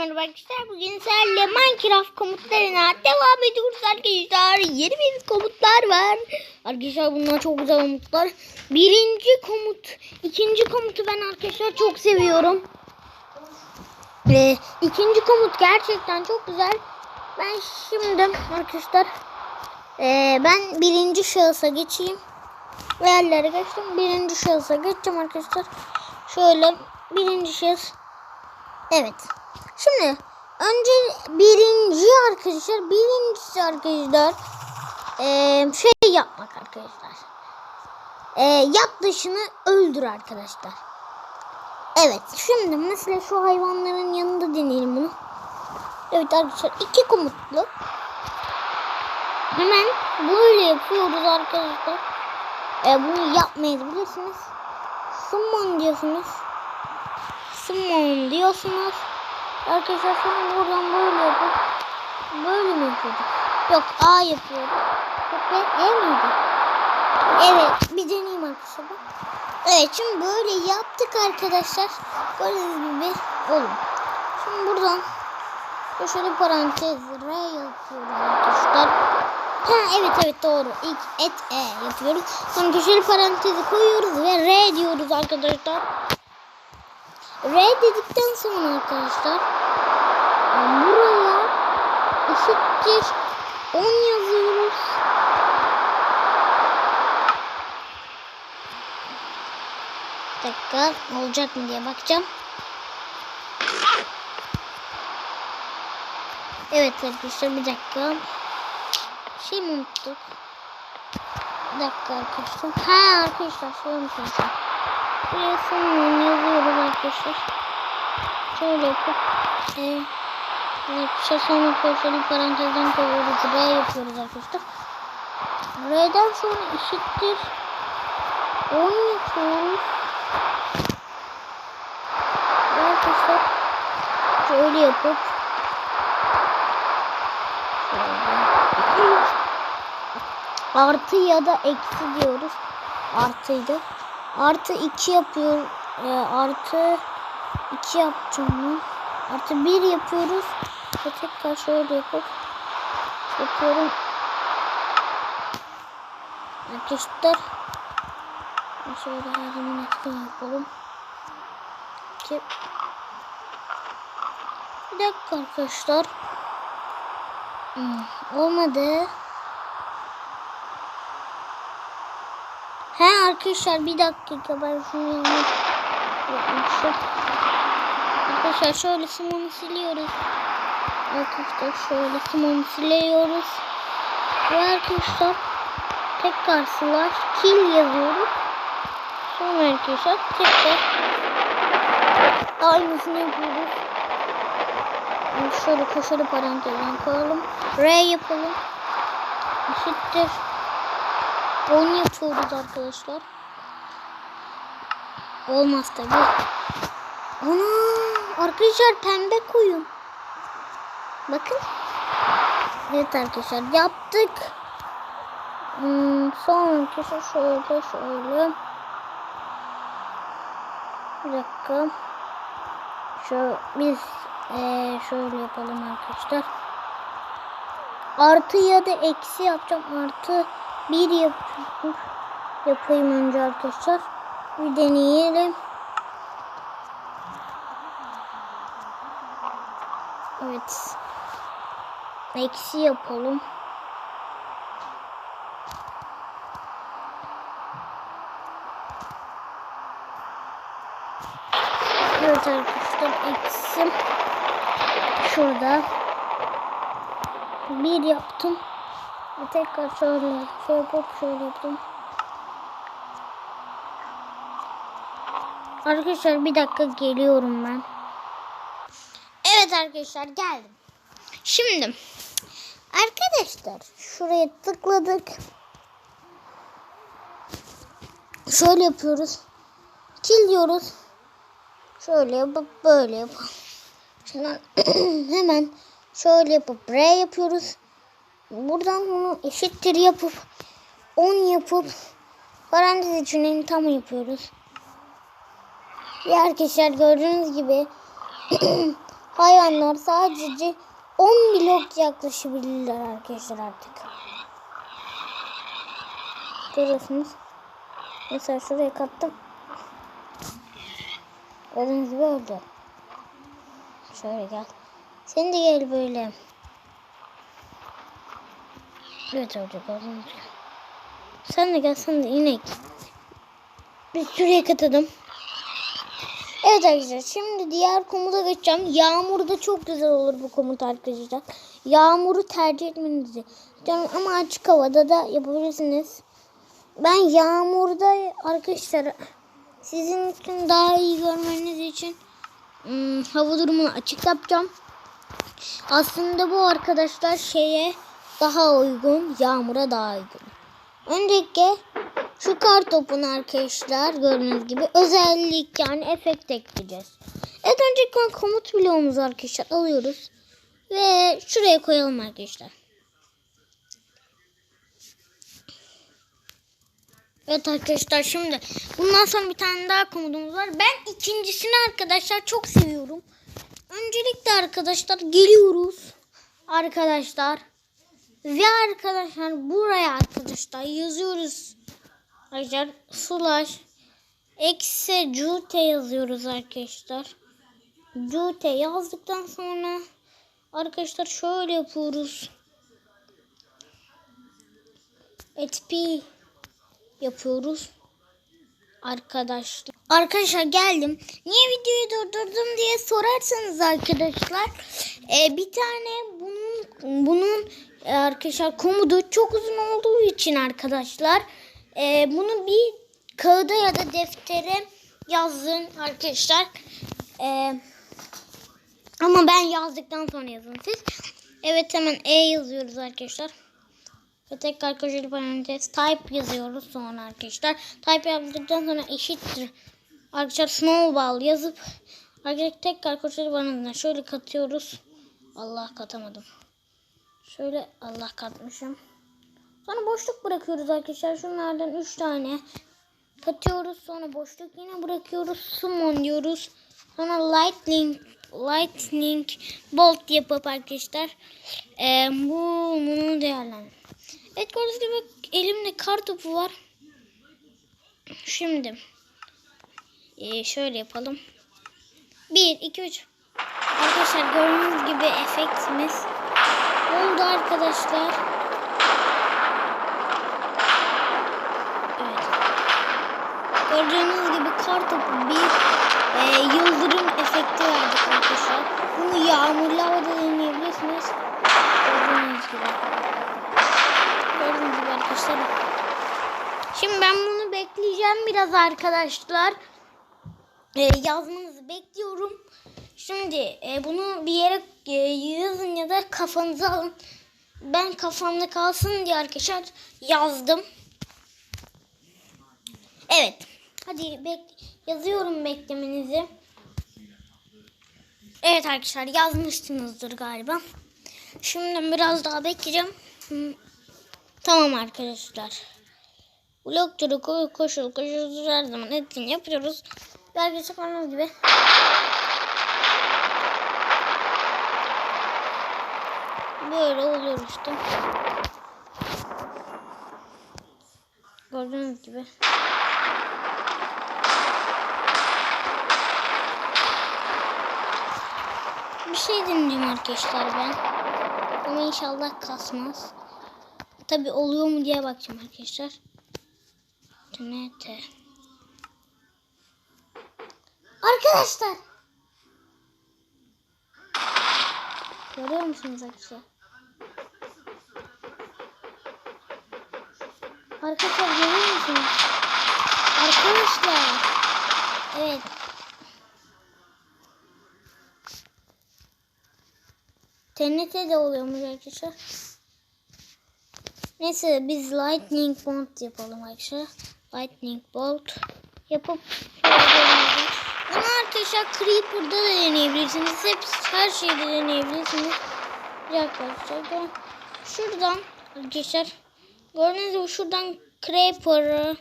merhaba arkadaşlar. Bugün sizlerle Minecraft komutlarına devam ediyoruz arkadaşlar. Yeni bir komutlar var. Arkadaşlar bunlar çok güzel komutlar. Birinci komut, ikinci komutu ben arkadaşlar çok seviyorum. Ve ikinci komut gerçekten çok güzel. Ben şimdi arkadaşlar eee, ben birinci şahısa geçeyim. Yerlere geçtim. Birinci şahısa geçeceğim arkadaşlar. Şöyle birinci şahıs. Evet. Şimdi önce birinci arkadaşlar birincisi arkadaşlar şey yapmak arkadaşlar. Eee yap dışını öldür arkadaşlar. Evet şimdi mesela şu hayvanların yanında deneyelim bunu. Evet arkadaşlar iki komutlu. Hemen böyle yapıyoruz arkadaşlar. Eee bunu yapmayabilirsiniz. Summon diyorsunuz. Summon diyorsunuz. Arkadaşlar sonra buradan böyle yapıp böyle mi yapıyorduk? Yok A yapıyorum. Yok be E miydi? Evet bir deneyeyim arkadaşlar. Evet şimdi böyle yaptık arkadaşlar. Gördüğünüz gibi olun. Şimdi buradan köşeli parantez R yapıyoruz arkadaşlar. Ha evet evet doğru. İlk et E yapıyoruz. Sonra köşeli parantezi koyuyoruz ve R diyoruz arkadaşlar. R dedikten sonra arkadaşlar buraya eşittir 10 yazıyoruz. Bir dakika olacak mı diye bakacağım. Evet arkadaşlar bir dakika. Şey mi unuttuk? Bir dakika arkadaşlar. Ha arkadaşlar şey unuttum. Buraya sonunu yazıyoruz arkadaşlar. Şöyle yapıp e, arkadaşlar sonra köşeli parantezden koyuyoruz. R yapıyoruz arkadaşlar. R'den sonra eşittir 10 yapıyoruz. Arkadaşlar şöyle yapıp şöyle. artı ya da eksi diyoruz. Artıydı. Artı 2 yapıyor. E, artı 2 yapacağım ben. Artı 1 yapıyoruz. Ve tekrar şöyle yapıp yapıyorum. Arkadaşlar şöyle zaman etkin yapalım. Ki bir dakika arkadaşlar. Hmm, olmadı. Arkadaşlar bir dakika ben şunu yapmışım. Arkadaşlar şöyle simonu siliyoruz. Arkadaşlar şöyle simonu siliyoruz. Ve arkadaşlar tekrar slash kill yazıyoruz. Sonra arkadaşlar tekrar aynısını yapıyoruz. Yani şöyle köşeli parantezden koyalım. R yapalım. Eşittir. 10 yapıyoruz arkadaşlar. Olmaz tabi. Ana arkadaşlar pembe koyun. Bakın. Evet arkadaşlar yaptık. Hmm, son arkadaşlar şöyle şöyle. Bir dakika. Şu biz eee, şöyle yapalım arkadaşlar. Artı ya da eksi yapacağım. Artı bir yapayım. Yapayım önce arkadaşlar. Bir deneyelim. Evet. Eksi yapalım. Evet arkadaşlar eksi şurada bir yaptım. Tekrar şöyle şey yapıp şöyle yaptım. Arkadaşlar bir dakika geliyorum ben. Evet arkadaşlar geldim. Şimdi arkadaşlar şuraya tıkladık. Şöyle yapıyoruz. Kill diyoruz. Şöyle yapıp böyle yapalım. Şimdi hemen şöyle yapıp R yapıyoruz. Buradan bunu eşittir yapıp 10 yapıp parantez içinin tam yapıyoruz. Ve arkadaşlar gördüğünüz gibi hayvanlar sadece 10 blok yaklaşabilirler arkadaşlar artık. Görüyorsunuz. Mesela şuraya kattım. Gördüğünüz gibi öldü. Şöyle gel. Sen de gel böyle. Olacak gördüğünüz gibi. Sen de gel sen de inek. Bir şuraya katladım. Evet arkadaşlar şimdi diğer komuta geçeceğim. Yağmurda çok güzel olur bu komut arkadaşlar. Yağmuru tercih etmenizi istiyorum ama açık havada da yapabilirsiniz. Ben yağmurda arkadaşlar sizin için daha iyi görmeniz için hmm, hava durumunu açık yapacağım. Aslında bu arkadaşlar şeye daha uygun, yağmura daha uygun. Öncelikle şu kar topunu arkadaşlar gördüğünüz gibi özellik yani efekt ekleyeceğiz. Evet öncelikle komut bloğumuzu arkadaşlar alıyoruz. Ve şuraya koyalım arkadaşlar. Evet arkadaşlar şimdi bundan sonra bir tane daha komutumuz var. Ben ikincisini arkadaşlar çok seviyorum. Öncelikle arkadaşlar geliyoruz. Arkadaşlar. Ve arkadaşlar buraya arkadaşlar yazıyoruz. Arkadaşlar slash eksi cute yazıyoruz arkadaşlar. Cute yazdıktan sonra arkadaşlar şöyle yapıyoruz. etp yapıyoruz. Arkadaşlar. Arkadaşlar geldim. Niye videoyu durdurdum diye sorarsanız arkadaşlar. e, bir tane bunun bunun arkadaşlar komodu çok uzun olduğu için arkadaşlar. e, bunu bir kağıda ya da deftere yazın arkadaşlar. E, ama ben yazdıktan sonra yazın siz. Evet hemen E yazıyoruz arkadaşlar. Ve tekrar köşeli parantez type yazıyoruz sonra arkadaşlar. Type yaptıktan sonra eşittir. Arkadaşlar snowball yazıp arkadaşlar tekrar köşeli parantezine şöyle katıyoruz. Allah katamadım. Şöyle Allah katmışım. Sonra boşluk bırakıyoruz arkadaşlar. Şunlardan 3 tane katıyoruz. Sonra boşluk yine bırakıyoruz. Summon diyoruz. Sonra lightning lightning bolt yapıp arkadaşlar e, bu bunu değerlendir. Evet gördüğünüz gibi elimde kar topu var. Şimdi e, şöyle yapalım. 1, 2, 3. Arkadaşlar gördüğünüz gibi efektimiz oldu arkadaşlar. Evet. Gördüğünüz gibi kar topu bir e, yıldırım efekti verdik arkadaşlar. Bunu yağmurlu havada deneyebilirsiniz. Gördüğünüz gibi. Gördüğünüz gibi arkadaşlar. Şimdi ben bunu bekleyeceğim biraz arkadaşlar. Ee, yazmanızı bekliyorum. Şimdi e, bunu bir yere e, yazın ya da kafanıza alın. Ben kafamda kalsın diye arkadaşlar yazdım. Evet. Hadi bek yazıyorum beklemenizi. Evet arkadaşlar yazmışsınızdır galiba. Şimdi biraz daha bekleyeceğim. Tamam arkadaşlar. Blok turu ko koşul koşul her zaman etkin yapıyoruz. Arkadaşlar gördüğünüz gibi. Böyle oluyor işte. Gördüğünüz gibi. Bir şey deneyeceğim arkadaşlar ben. Ama inşallah kasmaz. Tabi oluyor mu diye bakacağım arkadaşlar. TNT. Arkadaşlar. Görüyor musunuz arkadaşlar? Arkadaşlar görüyor musunuz? Arkadaşlar. Evet. TNT de oluyormuş arkadaşlar. Neyse biz lightning bolt yapalım arkadaşlar. Lightning bolt yapıp bunu arkadaşlar creeper'da da deneyebilirsiniz. Hep her şeyde deneyebilirsiniz. Bir arkadaşlar şuradan arkadaşlar gördüğünüz gibi şuradan creeper'ı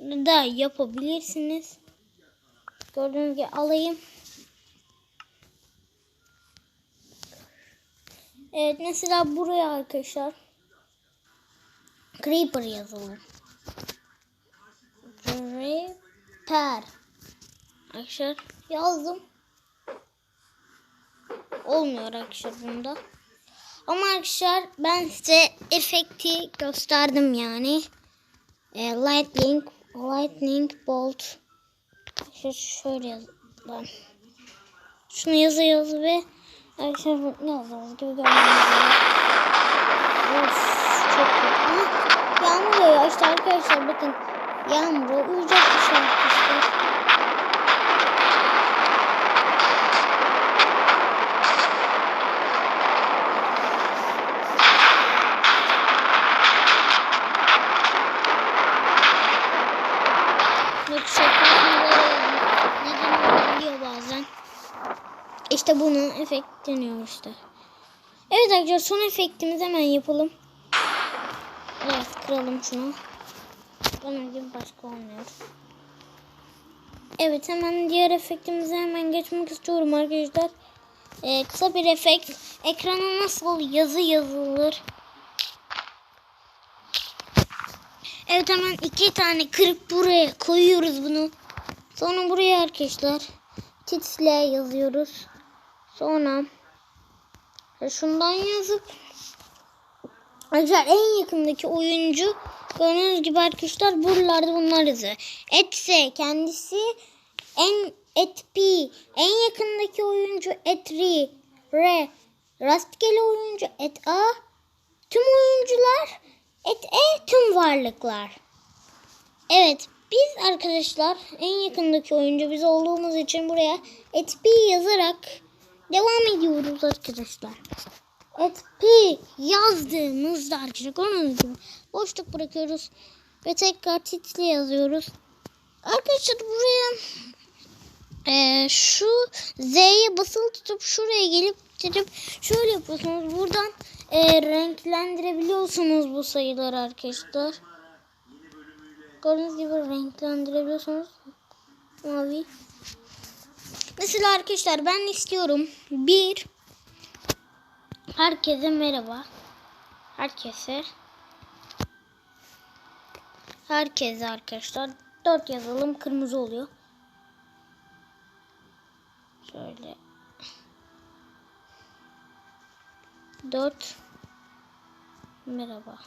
da yapabilirsiniz. Gördüğünüz gibi alayım. Evet mesela buraya arkadaşlar Creeper yazalım. Creeper. Arkadaşlar yazdım. Olmuyor arkadaşlar bunda. Ama arkadaşlar ben size efekti gösterdim yani. E, lightning, lightning bolt. Arkadaşlar şöyle yazalım. Şunu yazı yazı ve arkadaşlar ne yazalım gibi Of çok kötü. Yağmur yağıyor işte arkadaşlar bakın. Yağmur uyuyacak bir şey arkadaşlar. Bazen. İşte bunun efekt deniyor işte. Evet arkadaşlar son efektimizi hemen yapalım. Evet kıralım şunu. Bunun gibi başka olmuyor. Evet hemen diğer efektimize hemen geçmek istiyorum arkadaşlar. Ee, kısa bir efekt. Ekrana nasıl yazı yazılır? Evet hemen iki tane kırıp buraya koyuyoruz bunu. Sonra buraya arkadaşlar title yazıyoruz. Sonra şundan yazıp Arkadaşlar en yakındaki oyuncu gördüğünüz gibi arkadaşlar buralarda bunlar yazıyor. Etse kendisi en et p en yakındaki oyuncu et r r rastgele oyuncu et a tüm oyuncular et e tüm varlıklar. Evet biz arkadaşlar en yakındaki oyuncu biz olduğumuz için buraya et p yazarak devam ediyoruz arkadaşlar. SP yazdığımızda arkadaşlar gördüğünüz gibi boşluk bırakıyoruz ve tekrar title yazıyoruz. Arkadaşlar buraya e, şu Z'ye basılı tutup şuraya gelip gelip şöyle yapıyorsunuz. Buradan e, renklendirebiliyorsunuz bu sayıları arkadaşlar. Gördüğünüz gibi renklendirebiliyorsunuz. Mavi. Mesela arkadaşlar ben istiyorum. Bir Herkese merhaba. Herkese. Herkese arkadaşlar. Dört yazalım kırmızı oluyor. Şöyle. Dört. Merhaba.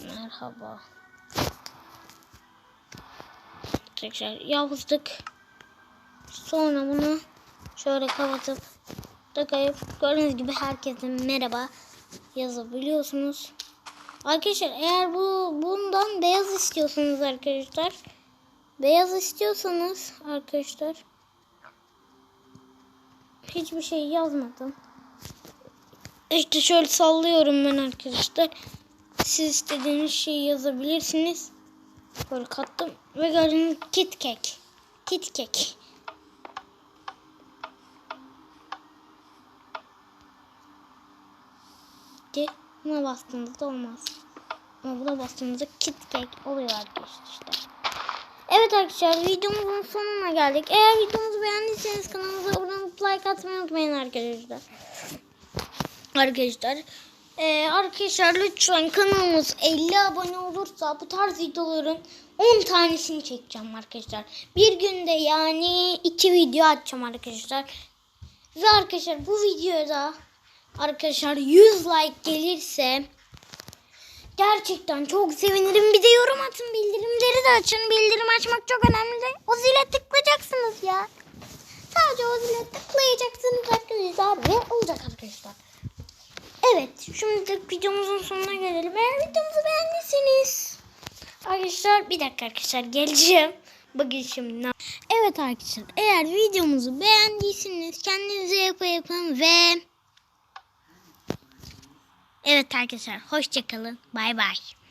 Merhaba. Tekrar yazdık. Sonra bunu şöyle kapatıp tıklayıp gördüğünüz gibi herkese merhaba yazabiliyorsunuz. Arkadaşlar eğer bu bundan beyaz istiyorsanız arkadaşlar beyaz istiyorsanız arkadaşlar hiçbir şey yazmadım. İşte şöyle sallıyorum ben arkadaşlar. Siz istediğiniz şeyi yazabilirsiniz. Böyle kattım ve gördüğünüz kit kek. Kit kek. ki buna bastığınızda olmaz. Ama buna bastığınızda kit cake oluyor arkadaşlar işte. Evet arkadaşlar videomuzun sonuna geldik. Eğer videomuzu beğendiyseniz kanalımıza abone olup like atmayı unutmayın arkadaşlar. Arkadaşlar ee, arkadaşlar lütfen kanalımız 50 abone olursa bu tarz videoların 10 tanesini çekeceğim arkadaşlar. Bir günde yani 2 video atacağım arkadaşlar. Ve arkadaşlar bu videoda arkadaşlar 100 like gelirse gerçekten çok sevinirim. Bir de yorum atın, bildirimleri de açın. Bildirim açmak çok önemli. O zile tıklayacaksınız ya. Sadece o zile tıklayacaksınız arkadaşlar ve olacak arkadaşlar. Evet, şimdi de videomuzun sonuna gelelim. Eğer videomuzu beğendiyseniz arkadaşlar bir dakika arkadaşlar geleceğim. Bakın şimdi. Evet arkadaşlar eğer videomuzu beğendiyseniz kendinize yapı yapın ve Evet arkadaşlar hoşçakalın. Bay bay.